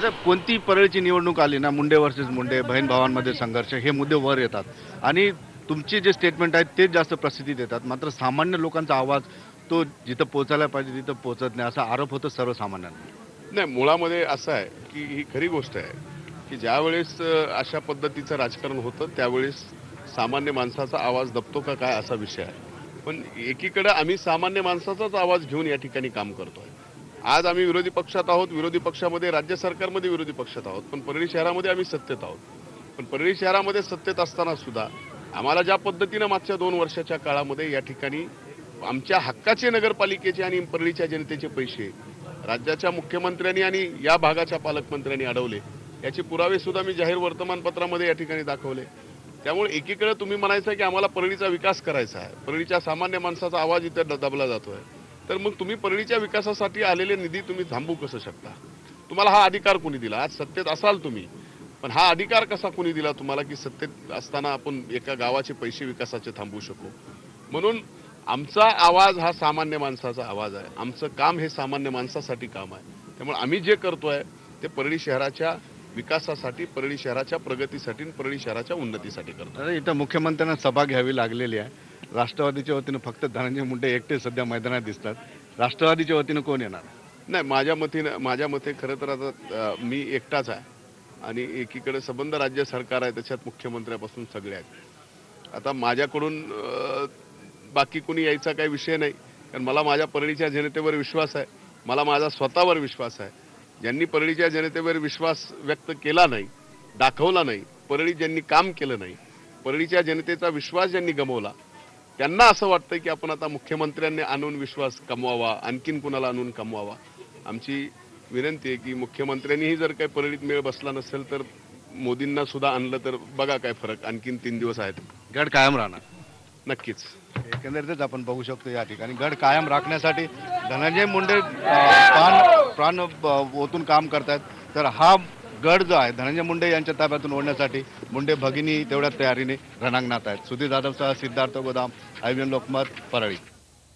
साहेब कोणती परळीची निवडणूक आली ना मुंडे वर्सेस मुंडे बहीण भावांमध्ये संघर्ष हे मुद्दे वर येतात. आणि तुमचे जे स्टेटमेंट आहेत तेच जास्त प्रसिद्धी देतात. मात्र सामान्य लोकांचा आवाज तो जिथं पोचायला पाहिजे तिथं पोचत नाही असा आरोप होतो सर्वसामान्यांना. नाही मुळामध्ये असं आहे की ही खरी गोष्ट आहे की ज्यावेळेस अशा पद्धतीचं राजकारण होतं त्यावेळेस सामान्य माणसाचा आवाज दबतो का काय असा विषय आहे. पण एकीकडे आम्ही सामान्य माणसाचाच आवाज घेऊन या ठिकाणी काम करतोय. आज आम्ही विरोधी पक्षात आहोत विरोधी पक्षामध्ये राज्य सरकारमध्ये विरोधी पक्षात आहोत पण परळी शहरामध्ये आम्ही सत्तेत आहोत. पण परळी शहरामध्ये सत्तेत असताना सुद्धा आम्हाला ज्या पद्धतीनं मागच्या दोन वर्षाच्या काळामध्ये या ठिकाणी आमच्या हक्काचे नगरपालिकेचे आणि परळीच्या जनतेचे पैसे राज्याच्या मुख्यमंत्र्यांनी आणि या भागाच्या पालकमंत्र्यांनी अडवले याचे पुरावे सुद्धा मी जाहीर वर्तमानपत्रामध्ये या ठिकाणी दाखवले. त्यामुळे एकीकडे तुम्ही म्हणायचं की आम्हाला परळीचा विकास करायचा आहे. परळीच्या सामान्य माणसाचा आवाज इथे दबला जातो जातोय. तर मग तुम्ही परळीच्या विकासासाठी आलेले निधी तुम्ही थांबवू कसं शकता? तुम्हाला हा अधिकार कोणी दिला? आज सत्तेत असाल तुम्ही पण हा अधिकार कसा कोणी दिला तुम्हाला की सत्तेत असताना आपण एका गावाचे पैसे विकासाचे थांबवू शकू? म्हणून आमचा आवाज हा सामान्य माणसाचा आवाज आहे. आमचं काम हे सामान्य माणसासाठी काम आहे. त्यामुळे आम्ही जे करतोय ते परळी शहराच्या विकासासाठी परळी शहराच्या प्रगतीसाठी आणि परळी शहराच्या उन्नतीसाठी करतो इथं मुख्यमंत्र्यांना सभा घ्यावी लागलेली आहे. राष्ट्रवादीच्या वतीनं फक्त धनंजय मुंडे एकटे सध्या मैदानात दिसतात. राष्ट्रवादीच्या वतीनं कोण येणार? नाही माझ्या मतीनं माझ्या मते खरं तर आता मी एकटाच आहे. आणि एकीकडे संबंध राज्य सरकार आहे त्याच्यात मुख्यमंत्र्यापासून सगळे आहेत. आता माझ्याकडून बाकी कोणी यायचा काही विषय नाही. कारण मला माझ्या परळीच्या जनतेवर विश्वास आहे. मला माझा स्वतःवर विश्वास आहे. ज्यांनी परळीच्या जनतेवर विश्वास व्यक्त केला नाही दाखवला नाही परळी ज्यांनी काम केलं नाही परळीच्या जनतेचा विश्वास ज्यांनी गमवला त्यांना असं वाटतं की आपण आता मुख्यमंत्र्यांनी आणून विश्वास कमवावा आणखीन कुणाला आणून कमवावा? आमची विनंती आहे की मुख्यमंत्र्यांनीही जर काही परळीत मेळ बसला नसेल तर मोदींना सुद्धा आणलं तर बघा काय फरक. आणखीन तीन दिवस आहेत. गड कायम राहणार. नक्कीच. एकंदरीतच आपण बघू शकतो या ठिकाणी. गड कायम राखण्यासाठी धनंजय मुंडे प्राण प्राण ओतून काम करतायत. तर हा गड जो आहे धनंजय मुंडे यांच्या ताब्यातून ओढण्यासाठी मुंडे भगिनी तेवढ्या तयारीने रणांगणात आहेत. सुधीर जाधवसह सिद्धार्थ गोदाम आय लोकमत परळी.